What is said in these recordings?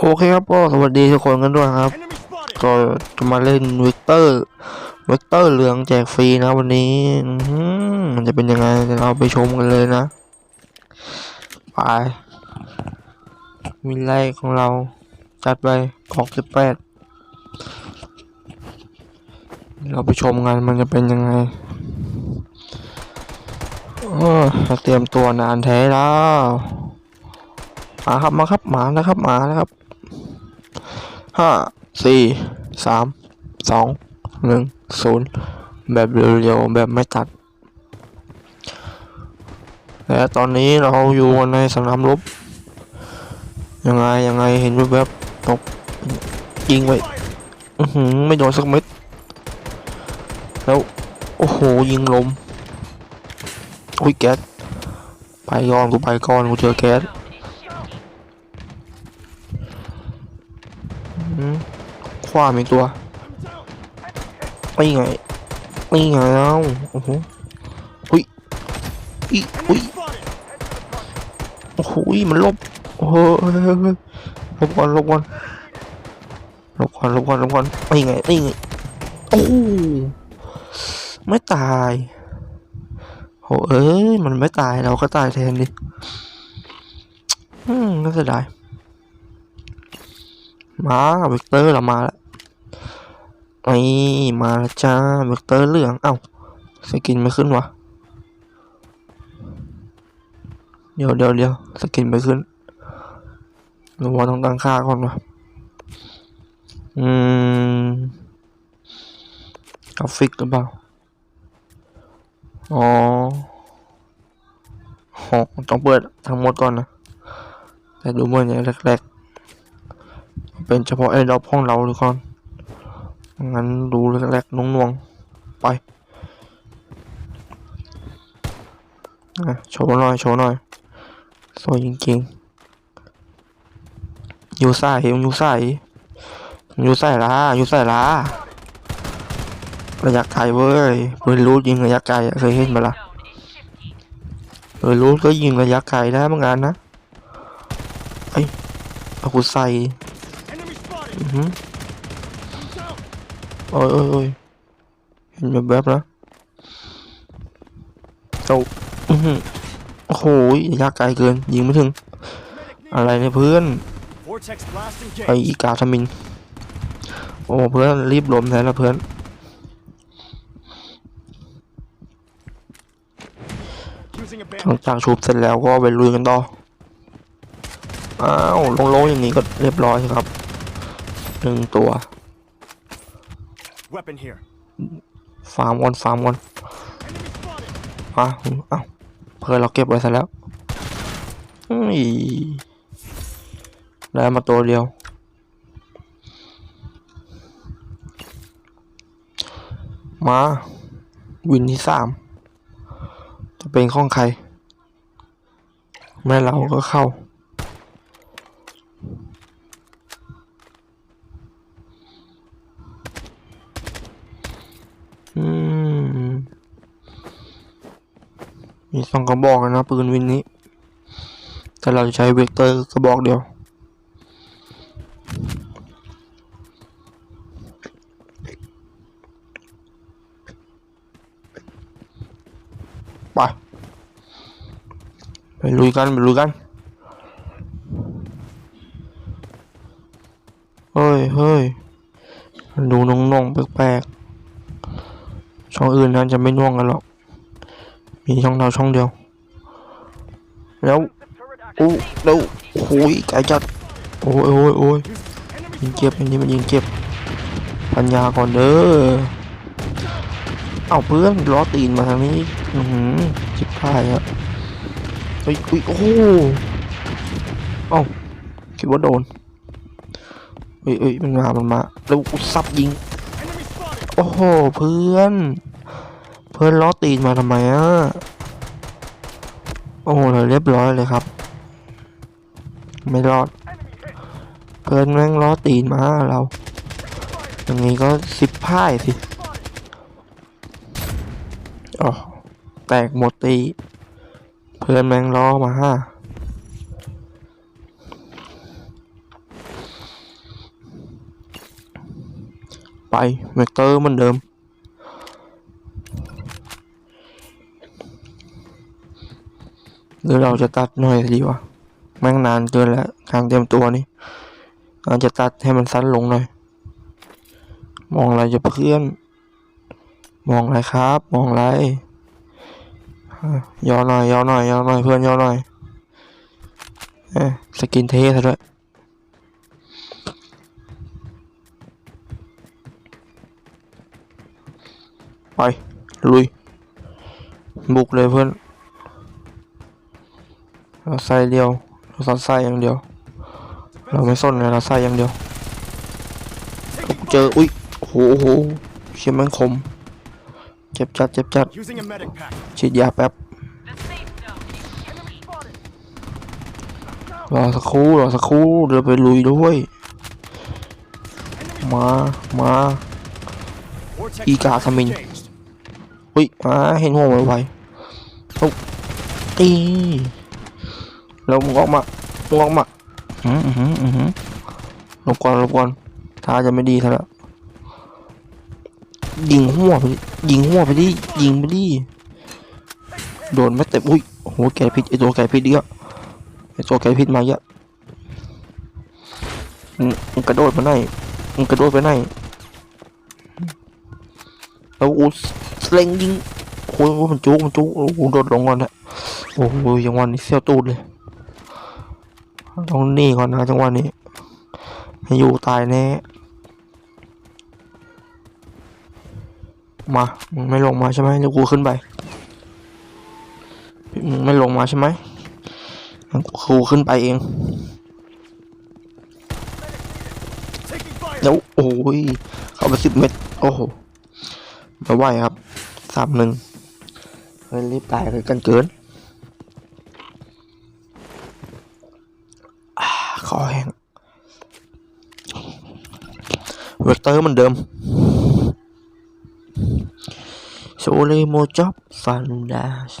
โอเคครับก็สวัสดีทุกคนกันด้วยครับ Enemy spotted. ก็จะมาเล่นวิกเตอร์วิกเตอร์เหลืองแจกฟรีนะวันนี้อื้อหือมันจะเป็นยังไงเดี๋ยวเราไปชมกันเลยนะไปวินไลของเราจัดไปกอกสิบแปดเราไปชมกันมันจะเป็นยังไงโอ้ยเราเตรียมตัวนานแท้แล้วมาครับมาครับมาแล้วครับมาแล้วครับ ห้าสี่สามสองหนึ่งศูนย์แบบเร็วๆแบบไม่ตัด และตอนนี้เราอยู่ในสนามรบยังไงยังไงเห็นแวบๆตกยิงไว้อือหือไม่โดนสักเม็ดแล้ว โอ้โห ยิงลมอุ้ยแก๊สไปก่อนกูไปก่อนกูเจอแก๊สอืม ขวามีตัวไม่ไงไม่ไงแล้วโอ้โหอุ้ยอีอุ้ยโอ้โหมันลบโอ้โหเฮ้ยลบก่อนลบก่อนลบก่อนลบก่อนลบก่อนไม่ไงไม่ไงโอ้ไม่ตายโหเอ้ยมันไม่ตายเราก็ตายแทนดิอืมน่าเสียดายมาวิกเตอร์เรามาแล้ว ไอมาแล้วจ้าเวกเตอร์เหลืองเอ้าสกินไม่ขึ้นวะเดี๋ยวเดี๋ยวเดี๋ยวสกินไปขึ้นหรือว่าต้องตั้งค่าก่อนวะอืมกราฟิกหรือเปล่าอ๋อโหต้องเปิดทั้งหมดก่อนนะแต่ดูเหมือนอย่างแรกๆเป็นเฉพาะไอ้ดอกห้องเราทุกคน งั้นดูแรกๆนุ่งๆไปโชว์หน่อยโชว์หน่อยสวยจริงๆอยู่ใส่อยู่ใส่อยู่ใส่ละอยู่ใส่ละระยะไกลเว้ยปืนรูดยิงระยะไกลเคยเห็นไหมล่ะปืนรูดก็ยิงระยะไกลได้เหมือนกันนะไอ้เอากูใส่ Enemy spotted. อือหือ I'm down. โอ้ยโอ้ยโอ้ยเห็นแบบแบบนะโอ้อือหือโอ้โหระยะไกลเกิน ยิงไม่ถึง อะไรเนี่ยเพื่อน ไออีกาทมิน โอ้เพื่อน รีบล้มแทนละเพื่อนหลังจากชูบเสร็จแล้วก็ไปลุยกันต่อ อ้าว ลงๆอย่างนี้ก็เรียบร้อยครับ หนึ่งตัว Weapon here. ฟาร์มวนฟาร์มวน Enemy spotted. อะอ้าเพื่อเราเก็บไว้ซะแล้วอุ้ยได้มาตัวเดียว มา วินที่สาม จะเป็นของใคร แม่เราก็เข้า มีสองกระบอกนะปืนวินนี้ แต่เราจะใช้เวกเตอร์กระบอกเดียว ไป ไปลุยกัน ไปลุยกัน เฮ้ยเฮ้ยมันดูนงๆแปลกๆ ช่องอื่นนั้นจะไม่น่วงกันหรอก มีช่องเราช่องเดียว แล้วอู้แล้วโอ้ยไกลจัดโอ้ยโอ้ยโอ้ยยิงเก็บอันนี้มันยิงเก็บ ปัญญาก่อนเด้อเอาเพื่อนล้อตีนมาทางนี้อือหือจิบพายอะเฮ้ยอุ้ยโอ้เอ้าคิดว่าโดนเอ้ยเอ้ยมันมา มันมา แล้วซับยิง โอ้โห เพื่อน ฮ้ยล้อตีนมาทำไมอะโอ้โหเรียบร้อยเลยครับ ไม่รอด เกินแม่งล้อตีนมาเรา อย่างนี้ก็สิบพ่ายสิโอ้แตกหมดตี เพื่อนแมงล้อมาห้าไปเวกเตอร์เหมือนเดิม หรือเราจะตัดหน่อยดีวะแม่งนานเกินแล้วการเตรียมตัวนี่เราจะตัดให้มันสั้นลงหน่อย มองอะไรจะเพื่อน มองอะไรครับ มองอะไรย่อหน่อยย่อหน่อยย่อหน่อยเพื่อนย่อหน่อยสกินเทสด้วยไปลุยบุกเลยเพื่อน เราใส่เดียว เราสอดใส่อย่างเดียว เราไม่สนเลยเราใส่อย่างเดียว เจอ อุ้ยโอ้โหโอ้โหเชี่ยมันคม เจ็บจัด เจ็บจัด ฉีดยาแป๊บ รอสักครู่ รอสักครู่ เดี๋ยวไปลุยด้วย มา มา Vortex Ika blast coming. engaged. อุ้ยมาเห็นหัวไวๆตุ๊กตี แล้วมึงออกมามึงออกมาอืมอืมอืมอืมหลบก่อนหลบก่อนท่าจะไม่ดีเท่าแล้วยิงหัวไปดิยิงหัวไปดิยิงไปดิโดนไม่เต็มอุ้ยโอ้โหแกพิษไอตัวแกพิษเยอะไอตัวแกพิษมาเยอะมึงมึงกระโดดไปไหนมึงกระโดดไปไหนแล้วอูสเลงยิงโอ้ยมันจุกมันจุกโอ้โหโดดลงก่อนนะโอ้โหยังวันนี้เสียวตูดเลย ต้องหนี่ก่อนนะจังหวะนี้ให้อยู่ตายแน่มามึงไม่ลงมาใช่ไหมเดี๋ยวกูขึ้นไปมึงไม่ลงมาใช่ไหมกูขึ้นไปเอง Taking fire. แล้วโอ้ยเข้าไปสิบเมตรโอ้โหไม่ไหวครับสามหนึ่งเฮ้ยรีบตายเลยกันเกิน อ่าคอแห้งเวกเตอร์เหมือนเดิมโซเลโมจ็อบฟันดาส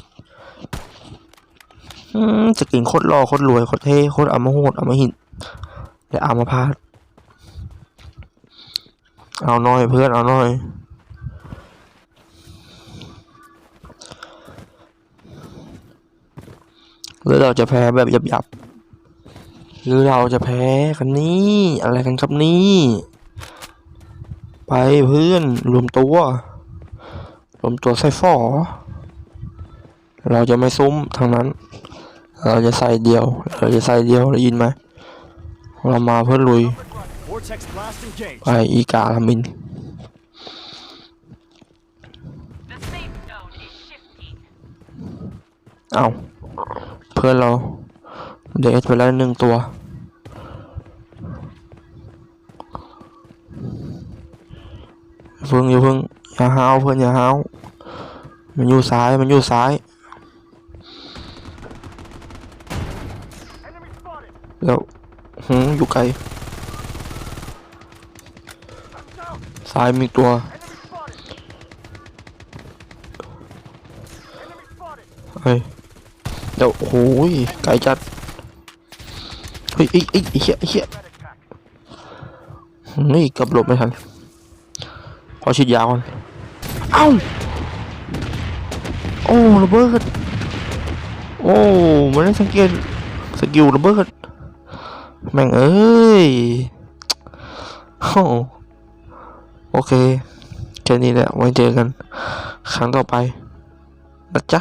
สกินโคตรหล่อโคตรรวยโคตรเท่โคตรอมโหดอมหิน และอามพาตเอาหน่อยเพื่อนเอาหน่อยหรือเราจะแพ้แบบหยับๆ หรือเราจะแพ้กันนี่อะไรกันครับนี่ ไปเพื่อนรวมตัว รวมตัวใส่ฝอเราจะไม่ซุ้มทางนั้น เราจะใส่เดียว เราจะใส่เดียวได้ยินไหมเรามาเพื่อลุย Vortex blast engaged. ไปอีกาลามิน The safe zone is shifting. เอาเพื่อนเรา เดทไปแล้วหนึ่งตัว เพิ่งอยู่เพิ่งอย่าห้าวเพื่อนอย่าห้าวมันอยู่ซ้ายมันอยู่ซ้ายแล้วหืมอยู่ไกลซ้ายมีตัวเฮ้ยเดี๋ยวโอ้ยไกลจัด ฮ้ยเอ้ยเอ้ยไอ้เหี้ยไอ้เหี้ย Medic pack. นี่กับหลบไม่ทันขอฉีดยาก่อนเอ้าโอ้ระเบิดโอ้ไมันได้สังเกตสกิลระเบิดแม่งเอ้ยโอ้โอเคแค่นี้แหละไว้เจอกัน ครั้งต่อไปนะจ๊ะ